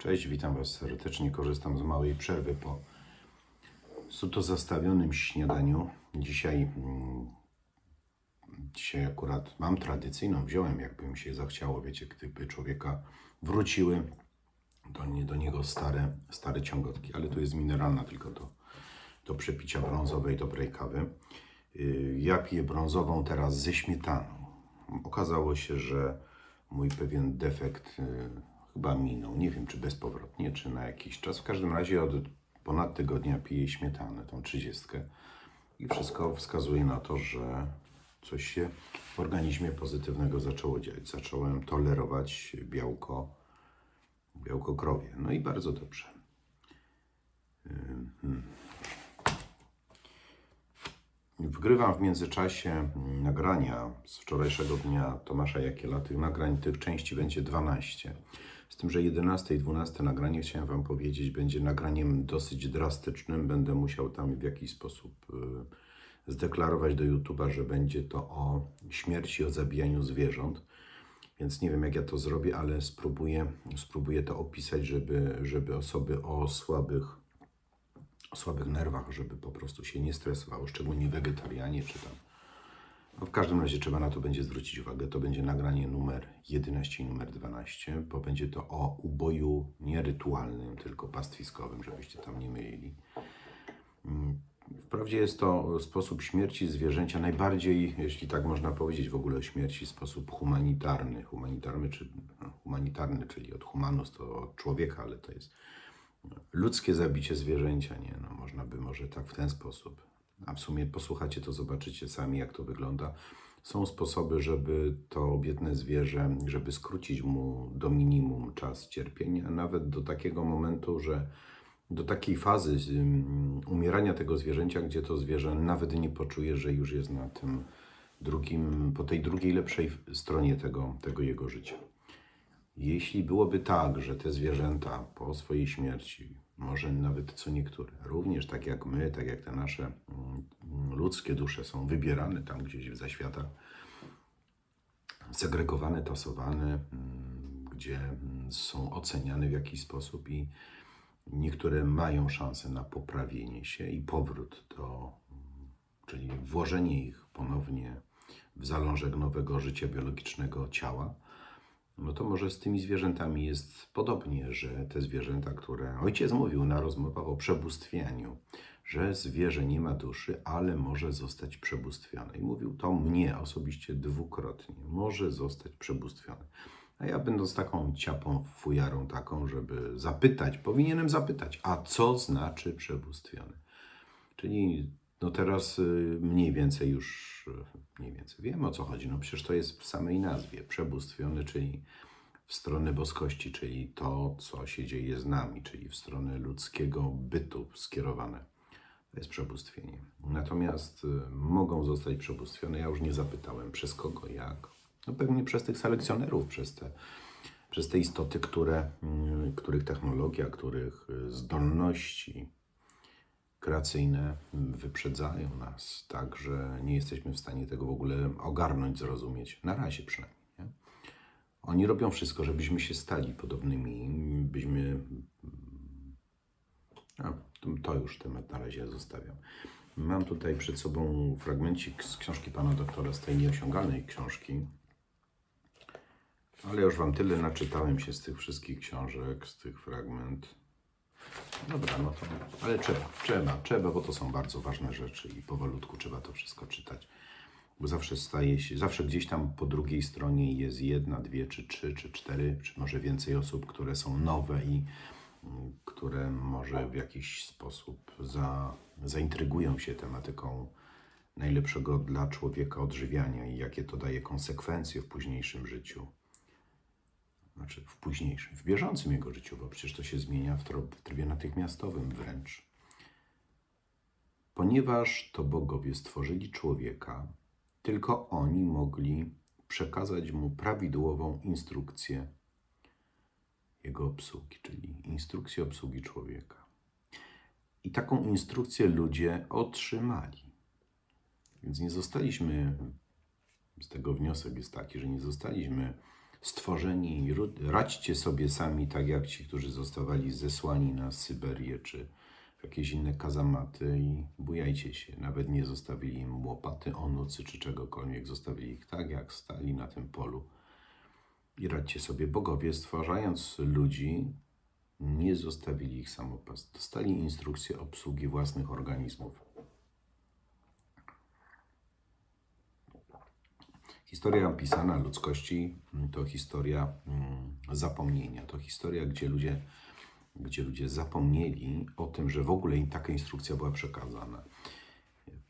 Cześć, witam Was serdecznie. Korzystam z małej przerwy po suto zastawionym śniadaniu. Dzisiaj, mm, dzisiaj akurat mam tradycyjną, wziąłem jakby mi się zachciało, wiecie, gdyby człowieka wróciły do, nie, do niego stare, stare ciągotki, ale to jest mineralna tylko do, do przepicia brązowej, dobrej kawy. Yy, Ja piję brązową teraz ze śmietaną. Okazało się, że mój pewien defekt yy, chyba minął. Nie wiem, czy bezpowrotnie, czy na jakiś czas. W każdym razie od ponad tygodnia piję śmietanę, tą trzydziestkę. I wszystko wskazuje na to, że coś się w organizmie pozytywnego zaczęło dziać. Zacząłem tolerować białko, białko krowie. No i bardzo dobrze. Wgrywam w międzyczasie nagrania z wczorajszego dnia Tomasza Jakiela. Tych nagrań, tych części będzie 12. Z tym, że 11 i 12 nagranie, chciałem Wam powiedzieć, będzie nagraniem dosyć drastycznym. Będę musiał tam w jakiś sposób y, zdeklarować do YouTube'a, że będzie to o śmierci, o zabijaniu zwierząt. Więc nie wiem, jak ja to zrobię, ale spróbuję, spróbuję to opisać, żeby, żeby osoby o słabych o słabych nerwach, żeby po prostu się nie stresowało, szczególnie wegetarianie czy tam. No w każdym razie trzeba na to będzie zwrócić uwagę. To będzie nagranie numer 11 i numer 12, bo będzie to o uboju nie rytualnym, tylko pastwiskowym, żebyście tam nie mylili. Mm, Wprawdzie jest to sposób śmierci zwierzęcia najbardziej, jeśli tak można powiedzieć, w ogóle o śmierci, sposób humanitarny. Humanitarny, czy, no, humanitarny czyli od humanus to od człowieka, ale to jest ludzkie zabicie zwierzęcia, nie? No, można by może tak w ten sposób. A w sumie posłuchacie, to zobaczycie sami, jak to wygląda. Są sposoby, żeby to biedne zwierzę, żeby skrócić mu do minimum czas cierpienia, nawet do takiego momentu, że do takiej fazy ym, umierania tego zwierzęcia, gdzie to zwierzę nawet nie poczuje, że już jest na tym drugim, po tej drugiej lepszej stronie tego, tego jego życia. Jeśli byłoby tak, że te zwierzęta po swojej śmierci, może nawet co niektóre, również tak jak my, tak jak te nasze mm, ludzkie dusze są wybierane tam gdzieś w zaświatach, segregowane, tasowane, mm, gdzie mm, są oceniane w jakiś sposób i niektóre mają szansę na poprawienie się i powrót do, mm, czyli włożenie ich ponownie w zalążek nowego życia biologicznego ciała, no to może z tymi zwierzętami jest podobnie, że te zwierzęta, które ojciec mówił na rozmowach o przebóstwianiu, że zwierzę nie ma duszy, ale może zostać przebóstwione. I mówił to mnie osobiście dwukrotnie. Może zostać przebóstwione. A ja będąc taką ciapą, fujarą taką, żeby zapytać, powinienem zapytać, a co znaczy przebóstwiony? Czyli no teraz y, mniej więcej już, y, mniej więcej wiem o co chodzi. No przecież to jest w samej nazwie. Przebóstwiony, czyli w stronę boskości, czyli to, co się dzieje z nami, czyli w stronę ludzkiego bytu skierowane. To jest przebóstwienie. Natomiast y, mogą zostać przebóstwione, ja już nie zapytałem przez kogo, jak. No pewnie przez tych selekcjonerów, przez te, przez te istoty, które, których technologia, których zdolności kreacyjne wyprzedzają nas, tak że nie jesteśmy w stanie tego w ogóle ogarnąć, zrozumieć. Na razie przynajmniej. Nie? Oni robią wszystko, żebyśmy się stali podobnymi, byśmy. A, to, już temat na razie zostawiam. Mam tutaj przed sobą fragmencik z książki pana doktora, z tej nieosiągalnej książki. Ale już wam tyle naczytałem się z tych wszystkich książek, z tych fragment. Dobra, no to, ale trzeba, trzeba, trzeba, bo to są bardzo ważne rzeczy i powolutku trzeba to wszystko czytać. Bo zawsze staje się, zawsze gdzieś tam po drugiej stronie jest jedna, dwie, czy trzy, czy cztery, czy może więcej osób, które są nowe i mm, które może w jakiś sposób za, zaintrygują się tematyką najlepszego dla człowieka odżywiania i jakie to daje konsekwencje w późniejszym życiu znaczy w późniejszym, w bieżącym jego życiu, bo przecież to się zmienia w, trybie natychmiastowym wręcz. Ponieważ to bogowie stworzyli człowieka, tylko oni mogli przekazać mu prawidłową instrukcję jego obsługi, czyli instrukcję obsługi człowieka. I taką instrukcję ludzie otrzymali. Więc nie zostaliśmy, z tego wniosek jest taki, że nie zostaliśmy stworzeni, radźcie sobie sami, tak jak ci, którzy zostawali zesłani na Syberię czy w jakieś inne kazamaty i bujajcie się. Nawet nie zostawili im łopaty, onucy czy czegokolwiek, zostawili ich tak, jak stali na tym polu. I radźcie sobie, bogowie stwarzając ludzi, nie zostawili ich samopas. Dostali instrukcję obsługi własnych organizmów. Historia pisana ludzkości to historia mm, zapomnienia. To historia, gdzie ludzie, gdzie ludzie zapomnieli o tym, że w ogóle im taka instrukcja była przekazana.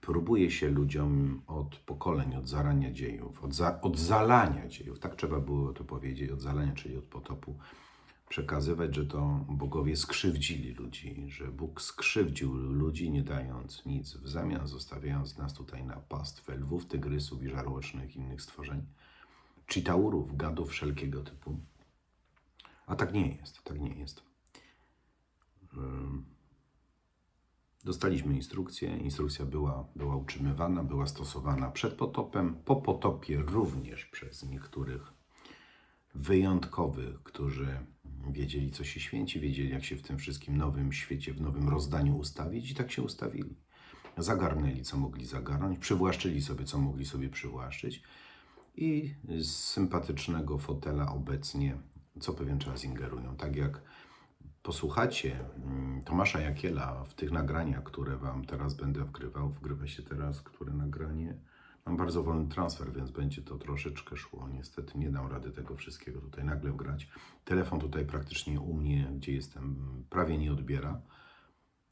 Próbuje się ludziom od pokoleń, od zarania dziejów, od, za, od zalania dziejów, tak trzeba było to powiedzieć, od zalania, czyli od potopu, przekazywać, że to bogowie skrzywdzili ludzi, że Bóg skrzywdził ludzi, nie dając nic w zamian, zostawiając nas tutaj na pastwę lwów, tygrysów i żarłocznych innych stworzeń, czytaurów, gadów wszelkiego typu. A tak nie jest, tak nie jest. Ym, Dostaliśmy instrukcję, instrukcja była, była utrzymywana, była stosowana przed potopem, po potopie również przez niektórych wyjątkowych, którzy wiedzieli, co się święci, wiedzieli, jak się w tym wszystkim nowym świecie, w nowym rozdaniu ustawić i tak się ustawili. Zagarnęli, co mogli zagarnąć, przywłaszczyli sobie, co mogli sobie przywłaszczyć i z sympatycznego fotela obecnie co pewien czas ingerują. Tak jak posłuchacie mm, Tomasza Jakiela w tych nagraniach, które Wam teraz będę wgrywał, wgrywa się teraz, które nagranie. Mam bardzo wolny transfer, więc będzie to troszeczkę szło. Niestety nie dam rady tego wszystkiego tutaj nagle wgrać. Telefon tutaj praktycznie u mnie, gdzie jestem, prawie nie odbiera.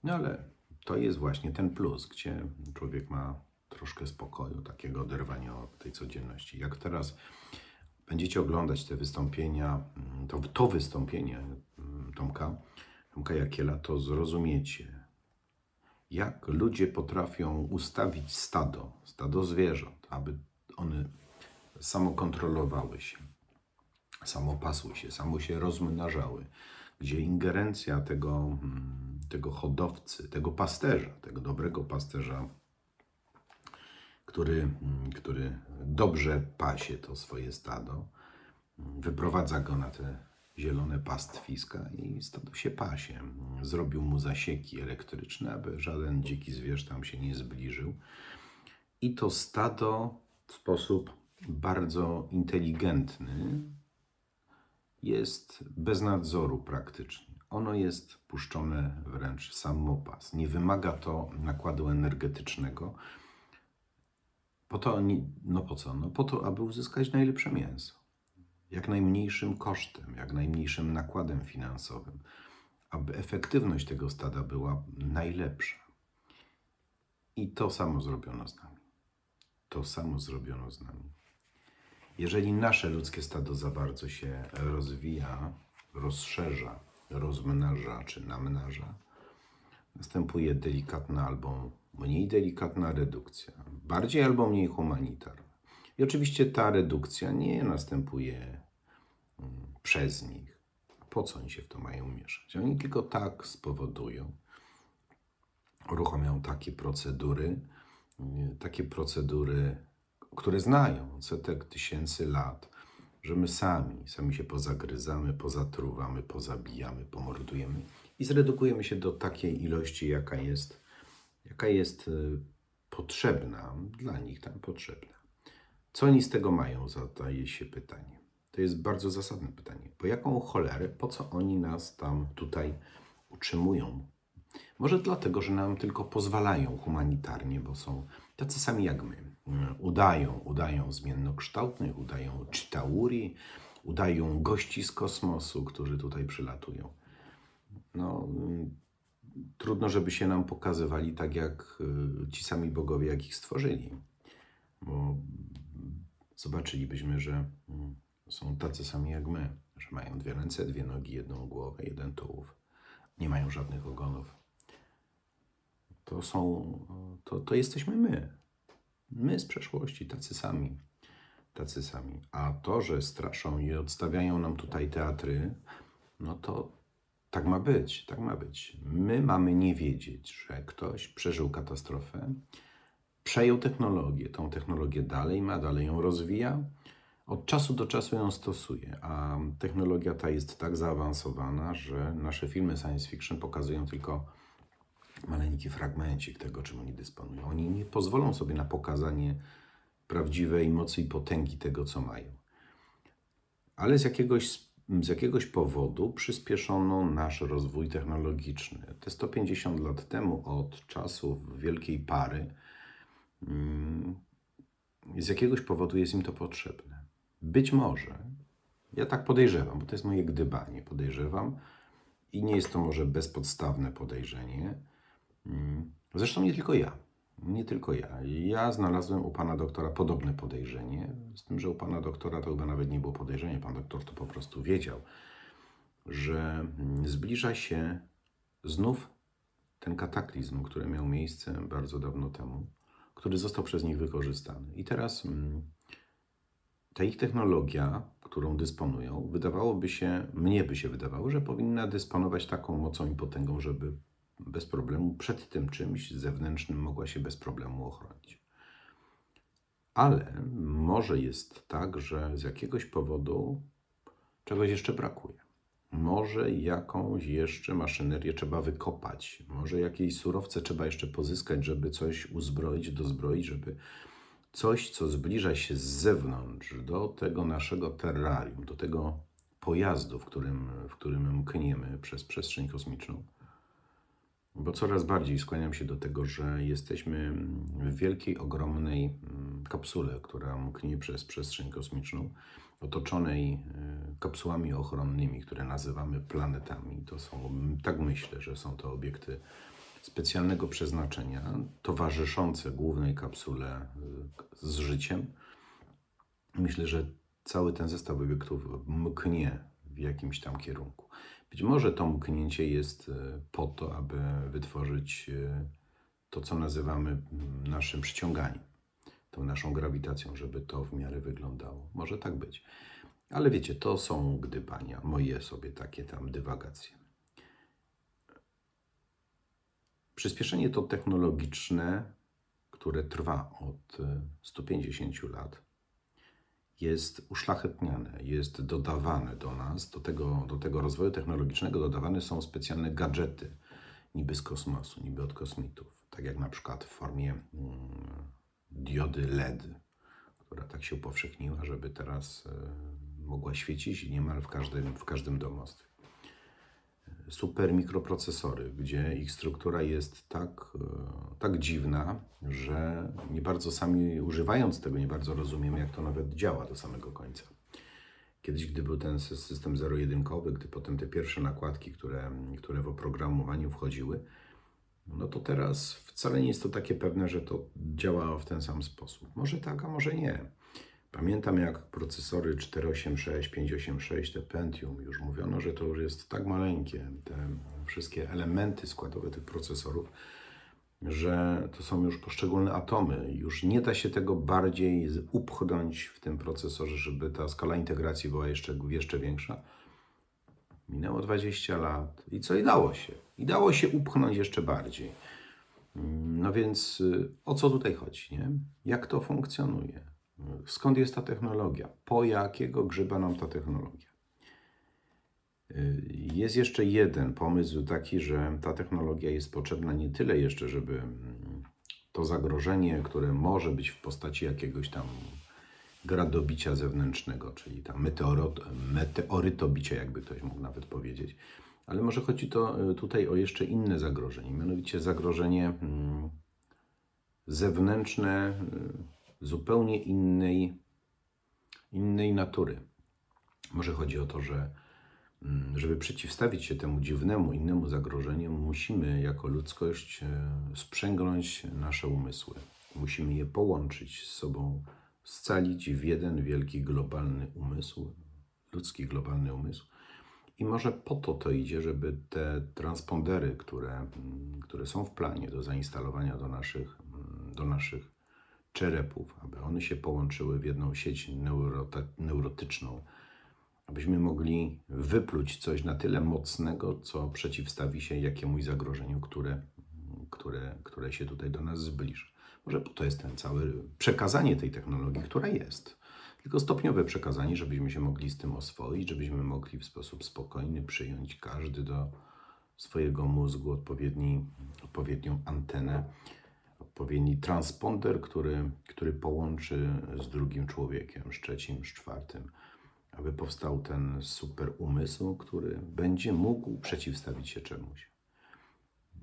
No ale to jest właśnie ten plus, gdzie człowiek ma troszkę spokoju, takiego oderwania od tej codzienności. Jak teraz będziecie oglądać te wystąpienia, mm, to, to wystąpienie mm, Tomka, Tomka Jakiela, to zrozumiecie, jak ludzie potrafią ustawić stado, stado zwierząt, aby one samokontrolowały się, samopasły się, samo się rozmnażały, gdzie ingerencja tego, mm, tego hodowcy, tego pasterza, tego dobrego pasterza, który, mm, który dobrze pasie to swoje stado, wyprowadza go na te zielone pastwiska i stado się pasie. Zrobił mu zasieki elektryczne, aby żaden dziki zwierz tam się nie zbliżył. I to stado w sposób bardzo inteligentny jest bez nadzoru praktycznie. Ono jest puszczone wręcz samopas. Nie wymaga to nakładu energetycznego. Po to, no po co? No po to, aby uzyskać najlepsze mięso. Jak najmniejszym kosztem, jak najmniejszym nakładem finansowym, aby efektywność tego stada była najlepsza. I to samo zrobiono z nami. To samo zrobiono z nami. Jeżeli nasze ludzkie stado za bardzo się rozwija, rozszerza, rozmnaża czy namnaża, następuje delikatna albo mniej delikatna redukcja, bardziej albo mniej humanitarna. I oczywiście ta redukcja nie następuje mm, przez nich. Po co oni się w to mają mieszać? Oni tylko tak spowodują, uruchomią takie procedury, takie procedury, które znają setek tysięcy lat, że my sami, sami się pozagryzamy, pozatruwamy, pozabijamy, pomordujemy i zredukujemy się do takiej ilości, jaka jest, jaka jest y, potrzebna, dla nich tam potrzebna. Co oni z tego mają, zadaje się pytanie. To jest bardzo zasadne pytanie. Po jaką cholerę, po co oni nas tam tutaj utrzymują? Może dlatego, że nam tylko pozwalają humanitarnie, bo są tacy sami jak my. Udają, udają zmiennokształtnych, udają czytauri, udają gości z kosmosu, którzy tutaj przylatują. No, trudno, żeby się nam pokazywali tak jak y, ci sami bogowie, jak ich stworzyli. Bo zobaczylibyśmy, że mm, są tacy sami jak my, że mają dwie ręce, dwie nogi, jedną głowę, jeden tułów. Nie mają żadnych ogonów. To są, to, to jesteśmy my. My z przeszłości, tacy sami. Tacy sami. A to, że straszą i odstawiają nam tutaj teatry, no to tak ma być, tak ma być. My mamy nie wiedzieć, że ktoś przeżył katastrofę, przejął technologię, tą technologię dalej ma, dalej ją rozwija, Od czasu do czasu ją stosuję, a technologia ta jest tak zaawansowana, że nasze filmy science fiction pokazują tylko maleńki fragmencik tego, czym oni dysponują. Oni nie pozwolą sobie na pokazanie prawdziwej mocy i potęgi tego, co mają. Ale z jakiegoś, z jakiegoś powodu przyspieszono nasz rozwój technologiczny. Te 150 lat temu, od czasów wielkiej pary, z jakiegoś powodu jest im to potrzebne. Być może, ja tak podejrzewam, bo to jest moje gdybanie, podejrzewam, i nie jest to może bezpodstawne podejrzenie. Mm, Zresztą nie tylko ja. Nie tylko ja. Ja znalazłem u pana doktora podobne podejrzenie, z tym, że u pana doktora to chyba nawet nie było podejrzenie, pan doktor to po prostu wiedział, że mm, zbliża się znów ten kataklizm, który miał miejsce bardzo dawno temu, który został przez nich wykorzystany. I teraz mm, ta ich technologia, którą dysponują, wydawałoby się, mnie by się wydawało, że powinna dysponować taką mocą i potęgą, żeby bez problemu przed tym czymś zewnętrznym mogła się bez problemu ochronić. Ale może jest tak, że z jakiegoś powodu czegoś jeszcze brakuje. Może jakąś jeszcze maszynerię trzeba wykopać, może jakieś surowce trzeba jeszcze pozyskać, żeby coś uzbroić, dozbroić, żeby coś, co zbliża się z zewnątrz do tego naszego terrarium, do tego pojazdu, w którym, w którym mkniemy przez przestrzeń kosmiczną. Bo coraz bardziej skłaniam się do tego, że jesteśmy w wielkiej, ogromnej mm, kapsule, która mknie przez przestrzeń kosmiczną, otoczonej y, kapsułami ochronnymi, które nazywamy planetami. To są, tak myślę, że są to obiekty specjalnego przeznaczenia, towarzyszące głównej kapsule y, z życiem. Myślę, że cały ten zestaw obiektów mknie w jakimś tam kierunku. Być może to mknięcie jest e, po to, aby wytworzyć to, co nazywamy mm, naszym przyciąganiem, tą naszą grawitacją, żeby to w miarę wyglądało. Może tak być. Ale wiecie, to są gdybania, moje sobie takie tam dywagacje. Przyspieszenie to technologiczne, które trwa od e, 150 lat, jest uszlachetniane, jest dodawane do nas, do tego, do tego rozwoju technologicznego dodawane są specjalne gadżety, niby z kosmosu, niby od kosmitów. Tak jak na przykład w formie mm, diody LED, która tak się upowszechniła, żeby teraz e, mogła świecić niemal w każdym, w każdym domostwie. Super mikroprocesory, gdzie ich struktura jest tak, e, tak dziwna, że nie bardzo sami używając tego, nie bardzo rozumiemy, jak to nawet działa do samego końca. Kiedyś, gdy był ten sy- system zero-jedynkowy, gdy potem te pierwsze nakładki, które, które w oprogramowaniu wchodziły, no to teraz wcale nie jest to takie pewne, że to działa w ten sam sposób. Może tak, a może nie. Pamiętam jak procesory 486, 586, te Pentium, już mówiono, że to już jest tak maleńkie, te wszystkie elementy składowe tych procesorów, że to są już poszczególne atomy. Już nie da się tego bardziej upchnąć w tym procesorze, żeby ta skala integracji była jeszcze, jeszcze większa. Minęło 20 lat i co? I dało się. I dało się upchnąć jeszcze bardziej. Mm, No więc y, o co tutaj chodzi? Nie? Jak to funkcjonuje? Skąd jest ta technologia? Po jakiego grzyba nam ta technologia? Y, Jest jeszcze jeden pomysł taki, że ta technologia jest potrzebna nie tyle jeszcze, żeby mm, to zagrożenie, które może być w postaci jakiegoś tam gradobicia zewnętrznego, czyli tam meteorot, jakby ktoś mógł nawet powiedzieć, ale może chodzi to y, tutaj o jeszcze inne zagrożenie, mianowicie zagrożenie mm, zewnętrzne, y, zupełnie innej, innej natury. Może chodzi o to, że mm, żeby przeciwstawić się temu dziwnemu, innemu zagrożeniu, musimy jako ludzkość e, sprzęgnąć nasze umysły. Musimy je połączyć z sobą, scalić w jeden wielki globalny umysł, ludzki globalny umysł. I może po to to idzie, żeby te transpondery, które, które są w planie do zainstalowania do naszych, do naszych czerepów, aby one się połączyły w jedną sieć neurotyczną, abyśmy mogli wypluć coś na tyle mocnego, co przeciwstawi się jakiemuś zagrożeniu, które, które, które się tutaj do nas zbliży. Może po to jest ten cały przekazanie tej technologii, która jest. tylko stopniowe przekazanie, żebyśmy się mogli z tym oswoić, żebyśmy mogli w sposób spokojny przyjąć każdy do swojego mózgu odpowiedni, odpowiednią antenę, odpowiedni transponder, który, który połączy z drugim człowiekiem, z trzecim, z czwartym, aby powstał ten super umysł, który będzie mógł przeciwstawić się czemuś.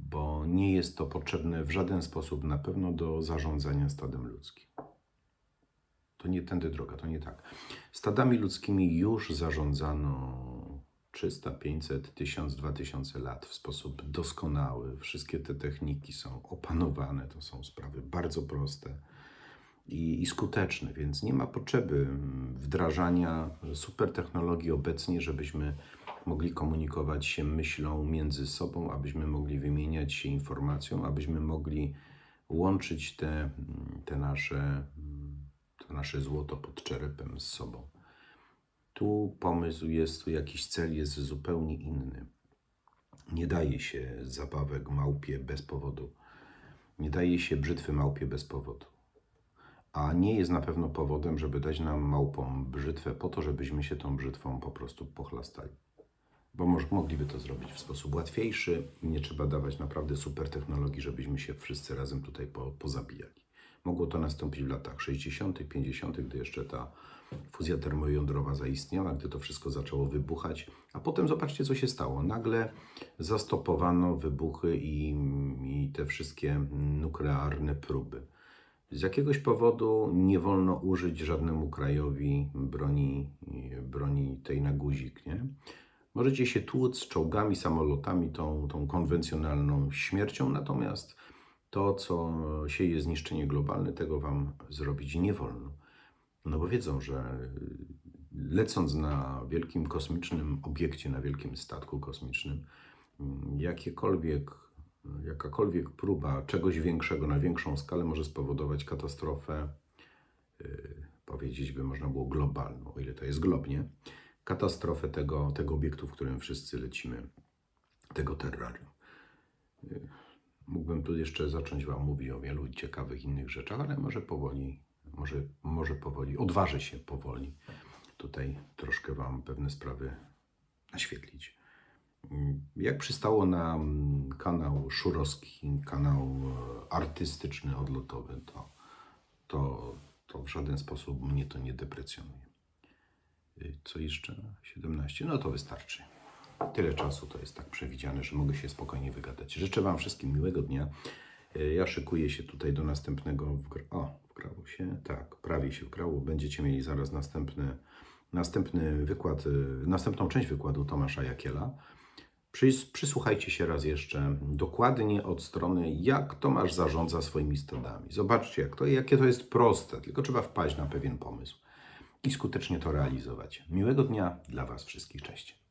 Bo nie jest to potrzebne w żaden sposób na pewno do zarządzania stadem ludzkim. To nie tędy droga, to nie tak. Stadami ludzkimi już zarządzano 300, 500, 1000, 2000 lat w sposób doskonały. Wszystkie te techniki są opanowane, to są sprawy bardzo proste i, i skuteczne, więc nie ma potrzeby wdrażania super technologii obecnie, żebyśmy mogli komunikować się myślą między sobą, abyśmy mogli wymieniać się informacją, abyśmy mogli łączyć te, te nasze, nasze złoto pod czerepem z sobą. Tu pomysł jest, tu jakiś cel jest zupełnie inny. Nie daje się zabawek małpie bez powodu. Nie daje się brzytwy małpie bez powodu. A nie jest na pewno powodem, żeby dać nam małpom brzytwę po to, żebyśmy się tą brzytwą po prostu pochlastali. Bo może mogliby to zrobić w sposób łatwiejszy nie trzeba dawać naprawdę super technologii, żebyśmy się wszyscy razem tutaj po, pozabijali. Mogło to nastąpić w latach 60., 50., gdy jeszcze ta fuzja termojądrowa zaistniała, gdy to wszystko zaczęło wybuchać. A potem zobaczcie, co się stało. Nagle zastopowano wybuchy i, i te wszystkie nuklearne próby. Z jakiegoś powodu nie wolno użyć żadnemu krajowi broni, broni tej na guzik, nie? Możecie się tłuc czołgami, samolotami, tą, tą konwencjonalną śmiercią, natomiast to, co sieje zniszczenie globalne, tego wam zrobić nie wolno. No bo wiedzą, że lecąc na wielkim kosmicznym obiekcie, na wielkim statku kosmicznym, jakiekolwiek, jakakolwiek próba czegoś większego na większą skalę może spowodować katastrofę, yy, powiedzieć by można było globalną, o ile to jest glob, nie? Katastrofę tego, tego obiektu, w którym wszyscy lecimy, tego terrarium. Mógłbym tu jeszcze zacząć Wam mówić o wielu ciekawych innych rzeczach, ale może powoli, może, może powoli, odważę się powoli tutaj troszkę Wam pewne sprawy naświetlić. Jak przystało na kanał szurowski, kanał artystyczny, odlotowy, to, to, to w żaden sposób mnie to nie deprecjonuje. Co jeszcze? 17? No to wystarczy. Tyle czasu to jest tak przewidziane, że mogę się spokojnie wygadać. Życzę Wam wszystkim miłego dnia. Y, Ja szykuję się tutaj do następnego. O, wgrało się? Tak, prawie się wgrało. Będziecie mieli zaraz następny, następny wykład, y, następną część wykładu Tomasza Jakiela. Przys- Przysłuchajcie się raz jeszcze dokładnie od strony, jak Tomasz zarządza swoimi stadami. Zobaczcie, jak to, jakie to jest proste, tylko trzeba wpaść na pewien pomysł i skutecznie to realizować. Miłego dnia dla Was wszystkich. Cześć.